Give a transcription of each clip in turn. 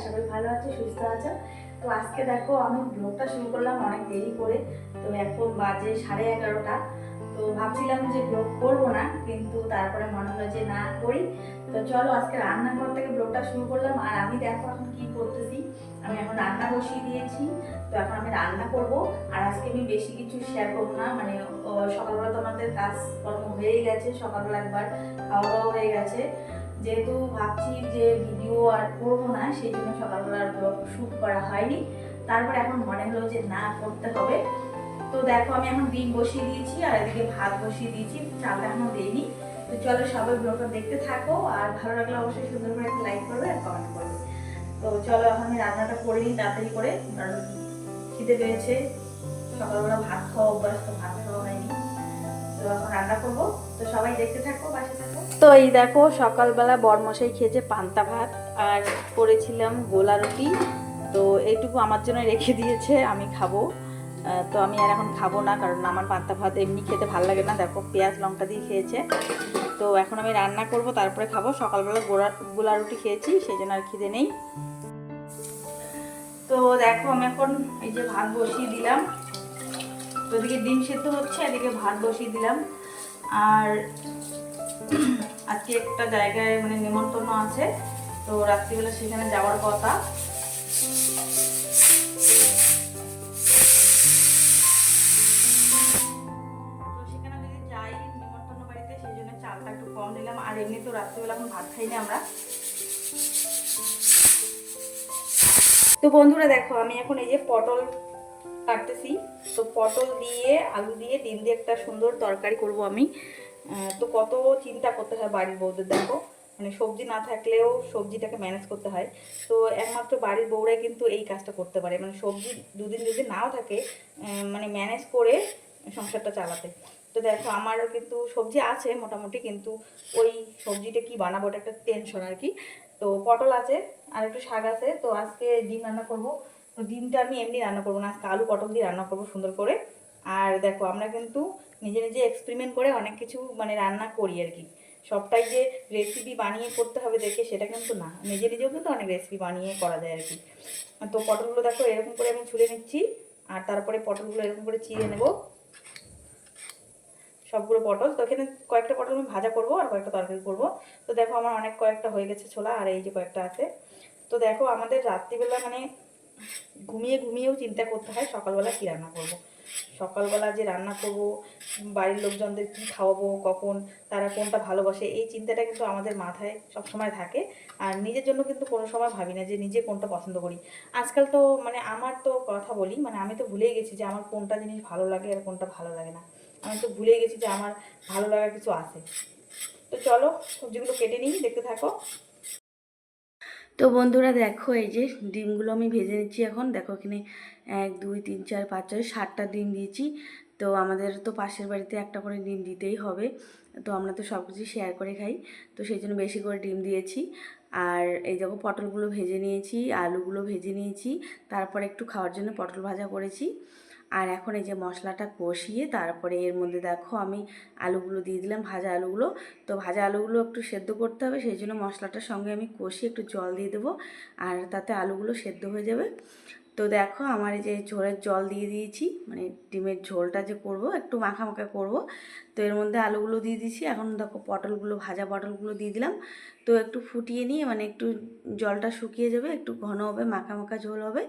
আশা করি ভালো আছো, সুস্থ আছো? তো আজকে দেখো, আমি ব্লগটা শুরু করলাম অনেক দেরি করে। তো এখন বাজে সাড়ে এগারোটা। তো ভাবছিলাম যে ব্লগ করব না, কিন্তু তারপরে মনে হলো যে না করি। তো চলো, আজকে রান্নাঘর থেকে ব্লগটা শুরু করলাম। আর আমি দেখো এখন কি করতেছি। আমি এখন রান্না বসিয়ে দিয়েছি। তো এখন আমি রান্না করব। আর আজকে আমি বেশি কিছু শেয়ার করব না। মানে সকালবেলা তো আমাদের কাজকর্ম হয়েই গেছে। সকালবেলা একবার খাওয়া দাওয়া হয়ে গেছে। যেহেতু ভাবছি যে ভিডিও আর করব না, সেই জন্য সকালবেলা ব্লগ শ্যুট করা হয়নি। তারপর এখন মনে হলো যে না, করতে হবে। তো দেখো, আমি এখন ডিম বসিয়ে দিয়েছি আর এদিকে ভাত বসিয়ে দিয়েছি, চালটা এখনও দেইনি। তো চলো সবাই ব্লগটা দেখতে থাকো আর ভালো লাগলে অবশ্যই সুন্দর করে একটা লাইক করবে আর কমেন্ট করবে। তো চলো, এখন আমি রান্নাটা করে নিই তাড়াতাড়ি করে, কারণ খিদে পেয়েছে। সকালবেলা ভাত খাওয়া অভ্যাস তো রান্না করব। তো সবাই তো এই দেখো, সকালবেলা বরমশাই খেয়েছে পান্তা ভাত আর করেছিলাম গোলা রুটি। তো এইটুকু আমার জন্য রেখে দিয়েছে, আমি খাব। তো আমি আর এখন খাব না, কারণ আমার পান্তা ভাত এমনি খেতে ভালো লাগে না। দেখো, পেঁয়াজ, লঙ্কা দিয়ে খেয়েছে। তো এখন আমি রান্না করব, তারপরে খাব। সকালবেলা গোলা গোলা রুটি খেয়েছি, সেই জন্য আর খিদে নেই। তো দেখো, আমি এখন এই যে ভাত বসিয়ে দিলাম। তো এদিকে ডিম সেদ্ধ হচ্ছে, এদিকে ভাত বসিয়ে দিলাম। আর আজকে একটা জায়গায় মানে নিমন্ত্রণ আছে, তো রাত্রিবেলা সেখানে যাওয়ার কথা। কম নিলাম। আর রাত্রিবেলা এখন ভাত আমরা। তো বন্ধুরা দেখো, আমি এখন এই যে পটল কাটতেছি। তো পটল দিয়ে, আলু দিয়ে, ডিম দিয়ে একটা সুন্দর তরকারি করব আমি। তো কত চিন্তা করতে হয় বাড়ির বউদের, দেখো। মানে সবজি না থাকলেও সবজিটাকে ম্যানেজ করতে হয়। তো একমাত্র বাড়ির বউরাই কিন্তু এই কাজটা করতে পারে। মানে সবজি দুদিন যদি নাও থাকে মানে ম্যানেজ করে সংসারটা চালাতে। তো দেখো, আমারও কিন্তু সবজি আছে মোটামুটি, কিন্তু ওই সবজিটা কি বানাবো এটা একটা টেনশন আর কি। তো পটল আছে, আর একটু শাক আছে। তো আজকে ডিম রান্না করব। তো ডিমটা আমি এমনি রান্না করব না, আজকে আলু পটল দিয়ে রান্না করব সুন্দর করে। আর দেখো, আমরা কিন্তু নিজে নিজে এক্সপেরিমেন্ট করে অনেক কিছু মানে রান্না করি আর কি। সবটাই যে রেসিপি বানিয়ে করতে হবে দেখে সেটা কিন্তু না। নিজে নিজেও কিন্তু অনেক রেসিপি বানিয়ে করা যায় আর কি। তো পটলগুলো দেখো, এরকম করে আমি ছুলে নিচ্ছি। আর তারপরে পটলগুলো এরকম করে চিড়ে নেব। সবগুলো পটল। তো এখানে কয়েকটা পটল আমি ভাজা করব আর কয়েকটা তরকারি করব। তো দেখো, আমার অনেক কয়েকটা হয়ে গেছে ছোলা, আর এই যে কয়েকটা আছে। তো দেখো, আমাদের রাত্রিবেলা মানে ঘুমিয়ে ঘুমিয়েও চিন্তা করতে হয়, সকালবেলা কী রান্না করব। সকালবেলা যে রান্না করব, বাড়ির লোকজনদের কী খাওয়াবো, কখন, তারা কোনটা ভালোবাসে, এই চিন্তাটা কিন্তু আমাদের মাথায় সবসময় থাকে। আর নিজের জন্য কিন্তু কোনো সময় ভাবি না যে নিজে কোনটা পছন্দ করি। আজকাল তো মানে আমার তো কথা বলি মানে আমি তো ভুলেই গেছি যে আমার কোনটা জিনিস ভালো লাগে আর কোনটা ভালো লাগে না। আমি তো ভুলেই গেছি যে আমার ভালো লাগার কিছু আছে। তো চলো সবজিগুলো কেটে নিই, দেখতে থাকো। তো বন্ধুরা দেখো, এই যে ডিমগুলো আমি ভেজে নিচ্ছি এখন। দেখো এখানে এক, দুই, তিন, চার, পাঁচ, ছয়, সাতটা ডিম দিয়েছি। তো আমাদের তো পাশের বাড়িতে একটা করে ডিম দিতেই হবে। তো আমরা তো সব কিছু শেয়ার করে খাই। তো সেই জন্য বেশি করে ডিম দিয়েছি। আর এই দেখো, পটলগুলো ভেজে নিয়েছি, আলুগুলো ভেজে নিয়েছি। তারপর একটু খাওয়ার জন্য পটল ভাজা করেছি। আর এখন এই যে মশলাটা কষিয়ে তারপরে এর মধ্যে দেখো আমি আলুগুলো দিয়ে দিলাম, ভাজা আলুগুলো। তো ভাজা আলুগুলো একটু সেদ্ধ করতে হবে, সেই জন্য মশলাটার সঙ্গে আমি কষিয়ে একটু জল দিয়ে দেবো আর তাতে আলুগুলো সেদ্ধ হয়ে যাবে। তো দেখো আমার এই যে ঝোলের জল দিয়ে দিয়েছি মানে ডিমের ঝোলটা যে করব, একটু মাখা মাখা করব। তো এর মধ্যে আলুগুলো দিয়ে দিয়েছি, এখন দেখো পটলগুলো, ভাজা পটলগুলো দিয়ে দিলাম। তো একটু ফুটিয়ে নিয়ে মানে একটু জলটা শুকিয়ে যাবে, একটু ঘন হবে, মাখা মাখা ঝোল হবে,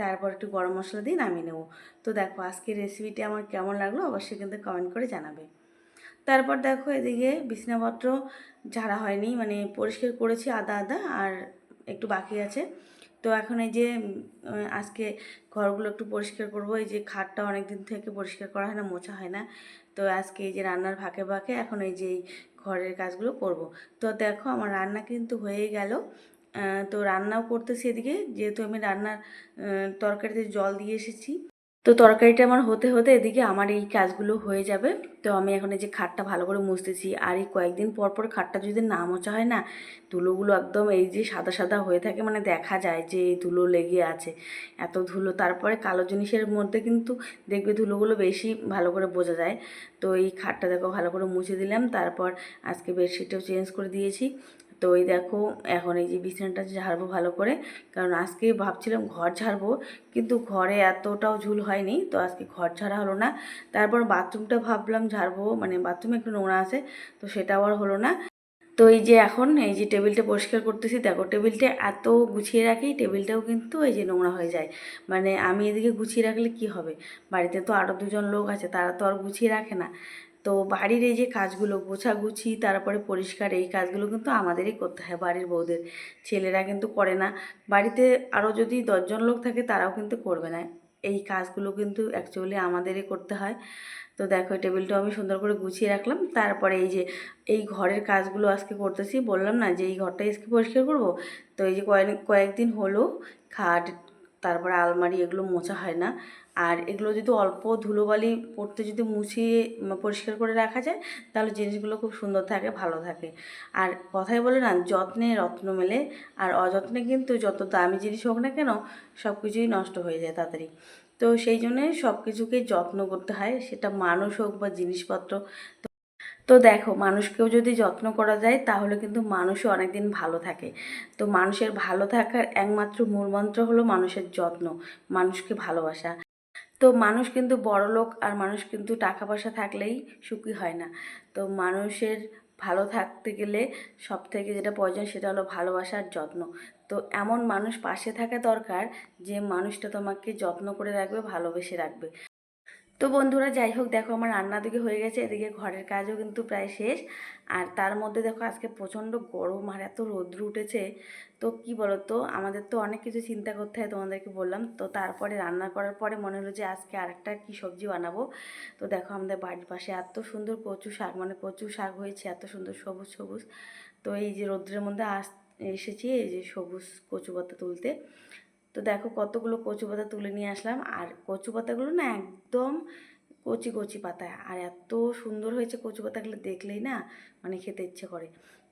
তারপর একটু গরম মশলা দিয়ে নামিয়ে নেব। তো দেখো, আজকের রেসিপিটি আমার কেমন লাগল অবশ্যই কিন্তু কমেন্ট করে জানাবে। তারপর দেখো এদিকে বিছনাপত্র ঝাড়া হয়নি মানে পরিষ্কার করেছি আদা আদা, আর একটু বাকি আছে। তো এখন এই যে আজকে ঘরগুলো একটু পরিষ্কার করব। এই যে খাটটা অনেক দিন থেকে পরিষ্কার করা হয় না, মোছা হয় না। তো আজকে এই যে রান্নার ফাঁকে ফাঁকে এখন এই যে ঘরের কাজগুলো করব। তো দেখো আমার রান্না কিন্তু হয়ে গেল। তো রান্নাও করতেছি এদিকে। যেহেতু আমি রান্নার তরকারিতে জল দিয়ে এসেছি। তো তরকারিটা আমার হতে হতে এদিকে আমার এই কাজগুলো হয়ে যাবে। তো আমি এখন এই যে খাটটা ভালো করে মুছতেছি। আর এই কয়েকদিন পর পর খাটটা যদি না মোছা হয় না, ধুলোগুলো একদম এই যে সাদা সাদা হয়ে থাকে মানে দেখা যায় যে এই ধুলো লেগে আছে। এত ধুলো, তারপরে কালো জিনিসের মধ্যে কিন্তু দেখবে ধুলোগুলো বেশি ভালো করে বোঝা যায়। তো এই খাটটা দেখো ভালো করে মুছে দিলাম। তারপর আজকে বেডশিটটাও চেঞ্জ করে দিয়েছি। তো এই দেখো, এখন এই যে বিছানাটা ঝাড়বো ভালো করে। কারণ আজকে ভাবছিলাম ঘর ঝাড়বো, কিন্তু ঘরে এতটাও ঝুল হয়নি। তো আজকে ঘর ঝাড়া হলো না। তারপর বাথরুমটা ভাবলাম ঝাড়বো মানে বাথরুমে একটু নোংরা আছে, তো সেটাও আর হলো না। তো এই যে এখন এই যে টেবিলটা পরিষ্কার করতেছি, দেখো টেবিলটা এত গুছিয়ে রাখি, টেবিলটাও কিন্তু এই যে নোংরা হয়ে যায়। মানে আমি এদিকে গুছিয়ে রাখলে কি হবে? বাড়িতে তো আরও দুজন লোক আছে, তারা তো আর গুছিয়ে রাখে না। তো বাড়ির এই যে কাজগুলো, গোছাগুছি, তারপরে পরিষ্কার, এই কাজগুলো কিন্তু আমাদেরই করতে হয় বাড়ির বউদের। ছেলেরা কিন্তু করে না। বাড়িতে আরও যদি দশজন লোক থাকে, তারাও কিন্তু করবে না। এই কাজগুলো কিন্তু অ্যাকচুয়ালি আমাদেরই করতে হয়। তো দেখো, এই টেবিলটাও আমি সুন্দর করে গুছিয়ে রাখলাম। তারপরে এই যে, এই ঘরের কাজগুলো আজকে করতেছি। বললাম না যে, এই ঘরটা আজকে পরিষ্কার করব? তো এই যে কয়েক কয়েকদিন হলো, খাট তারপরে আলমারি এগুলো মোছা হয় না। আর এগুলো যদি অল্প ধুলোবালি পড়তে যদি মুছিয়ে পরিষ্কার করে রাখা যায়, তাহলে জিনিসগুলো খুব সুন্দর থাকে, ভালো থাকে। আর কথাই বলে না, যত্নে রত্ন মেলে। আর অযত্নে কিন্তু যত দামি জিনিস হোক না কেন সব কিছুই নষ্ট হয়ে যায় তাড়াতাড়ি। তো সেই জন্যে সব কিছুকে যত্ন করতে হয়, সেটা মানুষ হোক বা জিনিসপত্র। তো দেখো, মানুষকেও যদি যত্ন করা যায়, তাহলে কিন্তু মানুষও অনেক দিন ভালো থাকে। তো মানুষের ভালো থাকার একমাত্র মূল মন্ত্র হলো মানুষের যত্ন, মানুষকে ভালোবাসা। তো মানুষ কিন্তু বড় লোক, আর মানুষ কিন্তু টাকা পয়সা থাকলেই সুখী হয় না। তো মানুষের ভালো থাকতে গেলে সব থেকে যেটা প্রয়োজন, সেটা হলো ভালোবাসার যত্ন। তো এমন মানুষ পাশে থাকা দরকার, যে মানুষটা তোমাকে যত্ন করে রাখবে, ভালোবেসে রাখবে। তো বন্ধুরা, যাই হোক, দেখো আমার রান্না দিকে হয়ে গেছে, এদিকে ঘরের কাজও কিন্তু প্রায় শেষ। আর তার মধ্যে দেখো, আজকে প্রচণ্ড গরম আর এত রৌদ্র উঠেছে। তো কি বলো তো আমাদের তো অনেক কিছু চিন্তা করতে হয় তোমাদেরকে বললাম। তো তারপরে রান্না করার পরে মনে হলো যে আজকে আরেকটা কি সবজি বানাবো। তো দেখো, আমাদের বাড়ির পাশে এত সুন্দর কচু শাক মানে কচু শাক হয়েছে, এত সুন্দর সবুজ সবুজ। তো এই যে রৌদ্রের মধ্যে আস, এসেছি, এই যে সবুজ কচু পাতা তুলতে। তো দেখো কতগুলো কচু পাতা তুলে নিয়ে আসলাম। আর কচু পাতাগুলো না একদম কচি কচি পাতা আর এত সুন্দর হয়েছে কচু পাতাগুলো দেখলেই না মানে খেতে ইচ্ছে করে।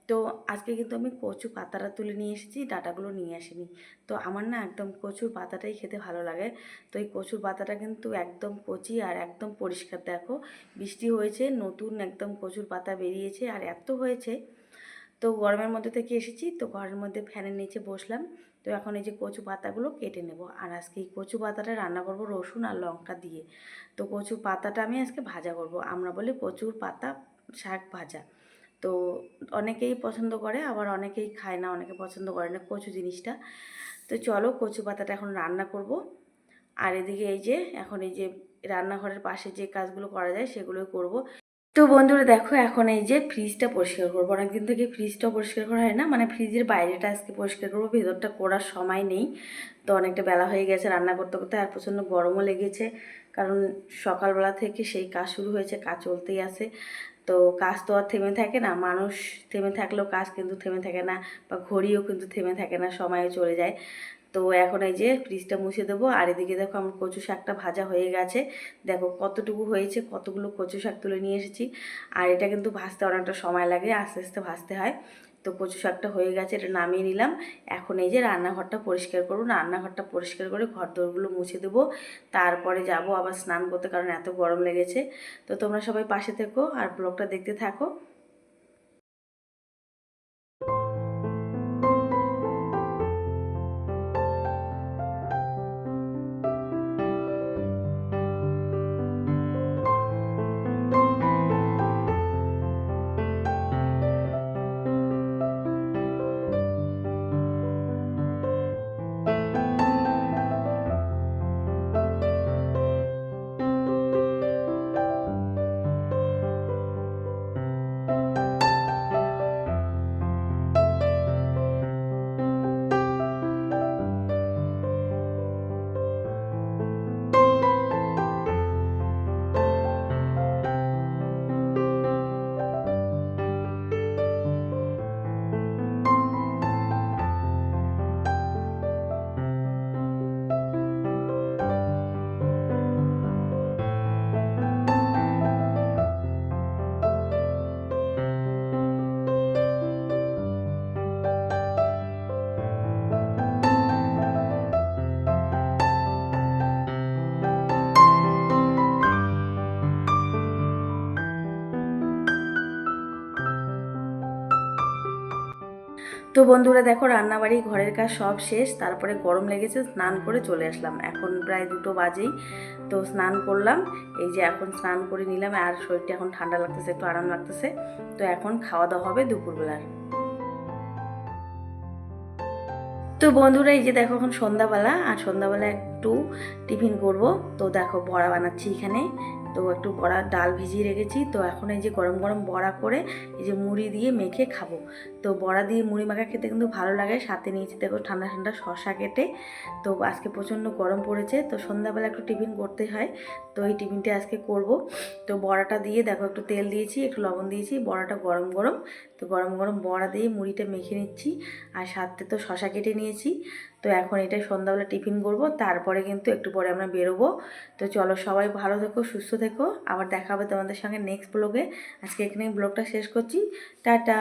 তো আজকে কিন্তু আমি কচু পাতাটা তুলে নিয়ে এসেছি, ডাটাগুলো নিয়ে আসিনি। তো আমার না একদম কচুর পাতাটাই খেতে ভালো লাগে। তো এই কচুর পাতাটা কিন্তু একদম কচি আর একদম পরিষ্কার দেখো। বৃষ্টি হয়েছে, নতুন একদম কচুর পাতা বেরিয়েছে আর এত হয়েছে। তো গরমের মধ্যে থেকে এসেছি, তো ঘরের মধ্যে ফ্যানের নিচে বসলাম। তো এখন এই যে কচু পাতাগুলো কেটে নেব। আর আজকে এই কচু পাতাটা রান্না করব রসুন আর লঙ্কা দিয়ে। তো কচু পাতাটা আমি আজকে ভাজা করব। আমরা বলি কচুর পাতা শাক ভাজা। তো অনেকেই পছন্দ করে, আবার অনেকেই খায় না, অনেকে পছন্দ করে না কচু জিনিসটা। তো চলো কচু পাতাটা এখন রান্না করব। আর এদিকে এই যে, এখন এই যে রান্নাঘরের পাশে যে কাজগুলো করা যায় সেগুলোই করব। তো বন্ধুরা দেখো, এখন এই যে ফ্রিজটা পরিষ্কার করব। অনেকদিন থেকে ফ্রিজটা পরিষ্কার করা হয় না মানে ফ্রিজের বাইরেটা আজকে পরিষ্কার করব, ভেতরটা করার সময় নেই। তো অনেকটা বেলা হয়ে গেছে রান্না করতে করতে, আর প্রচণ্ড গরমও লেগেছে, কারণ সকালবেলা থেকে সেই কাজ শুরু হয়েছে, কাজ চলতেই আছে। তো কাজ তো আর থেমে থাকে না, মানুষ থেমে থাকলেও কাজ কিন্তু থেমে থাকে না বা ঘড়িও কিন্তু থেমে থাকে না সময়ে চলে যায়। তো এখন এই যে ফ্রিজটা মুছে দেবো, আর এদিকে দেখো আমার কচু শাকটা ভাজা হয়ে গেছে। দেখো কতটুকু হয়েছে, কতগুলো কচু শাক তুলে নিয়ে এসেছি। আর এটা কিন্তু ভাজতে অনেকটা সময় লাগে, আস্তে আস্তে ভাজতে হয়। তো কচু শাকটা হয়ে গেছে, এটা নামিয়ে নিলাম। এখন এই যে রান্নাঘরটা পরিষ্কার করুন রান্নাঘরটা পরিষ্কার করে ঘর দোরগুলো মুছে দেবো। তারপরে যাব আবার স্নান করতে, কারণ এত গরম লেগেছে। তো তোমরা সবাই পাশে থেকো আর ব্লগটা দেখতে থাকো। তো বন্ধুরা দেখো, রান্নাবাড়ি, ঘরের কাজ সব শেষ। তারপরে গরম লেগেছে, স্নান করে চলে আসলাম। এখন প্রায় দুটো বাজেই, তো স্নান করলাম। এই যে এখন স্নান করে নিলাম, আর শরীরটা এখন ঠান্ডা লাগতেছে, একটু আরাম লাগতেছে। তো এখন খাওয়া দাওয়া হবে দুপুরবেলার। তো বন্ধুরা, এই যে দেখো এখন সন্ধ্যাবেলা, আর সন্ধ্যাবেলা একটু টিফিন করব। তো দেখো, বড়া বানাচ্ছি এখানে। তো একটু বড়া ডাল ভিজিয়ে রেখেছি। তো এখন এই যে গরম গরম বড়া করে এই যে মুড়ি দিয়ে মেখে খাব। তো বড়া দিয়ে মুড়ি মাখা খেতে কিন্তু ভালো লাগে। সাথে নিয়েছি দেখো ঠান্ডা ঠান্ডা শশা কেটে। তো আজকে প্রচণ্ড গরম পড়েছে। তো সন্ধ্যাবেলা একটু টিফিন করতে হয়। তো এই টিফিনটা আজকে করব। তো বড়াটা দিয়ে দেখো একটু তেল দিয়েছি, একটু লবণ দিয়েছি। বড়াটা গরম গরম। তো গরম গরম বড়া দিয়ে মুড়িটা মেখে নিচ্ছি। আর সাথে তো শশা কেটে নিয়েছি। তো এখন এটা সন্ধ্যাবেলা টিফিন করব, তারপরে কিন্তু একটু পরে আমরা বেরোবো। তো চলো সবাই ভালো থেকো, সুস্থ থেকো। আবার দেখা হবে তোমাদের সঙ্গে নেক্সট ব্লগে আজকে এখানে ব্লগটা শেষ করছি। টাটা।